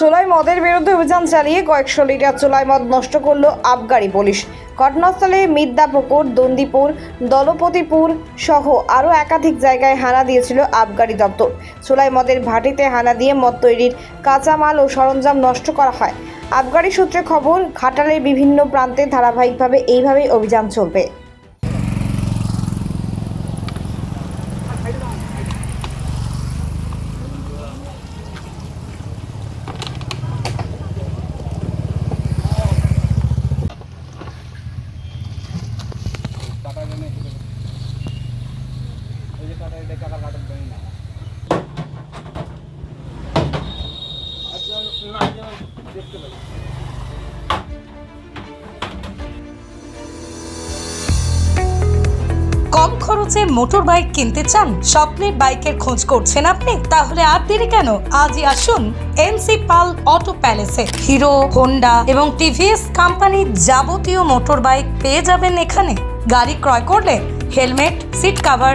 চোলাই মদের বিরুদ্ধে অভিযান চালিয়ে কয়েকশো লিটার চোলাই মদ নষ্ট করল আবগারি পুলিশ। ঘটনাস্থলে মিদ্যাপুকুর দন্দিপুর, দলপতিপুর সহ আরও একাধিক জায়গায় হানা দিয়েছিল আবগারি দপ্তর। চোলাই মদের ভাটিতে হানা দিয়ে মদ তৈরির কাঁচামাল ও সরঞ্জাম নষ্ট করা হয়। আবগারি সূত্রে খবর, ঘাটালের বিভিন্ন প্রান্তে ধারাবাহিকভাবে এইভাবেই অভিযান চলবে। কম খরচে মোটর বাইক কিনতে চান? স্বপ্নের বাইকের খোঁজ করছেন আপনি? তাহলে আর দেরি কেন? আজই আসুন এনসি পাল অটো প্যালেসে হিরো হোন্ডা এবং টিভিএস কোম্পানির যাবতীয় মোটর বাইক পেয়ে যাবেন এখানে। গাড়ি ক্রয় করলে helmet seat cover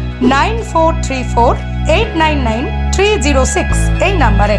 nine four three four eight nine nine three zero six এই নাম্বারে।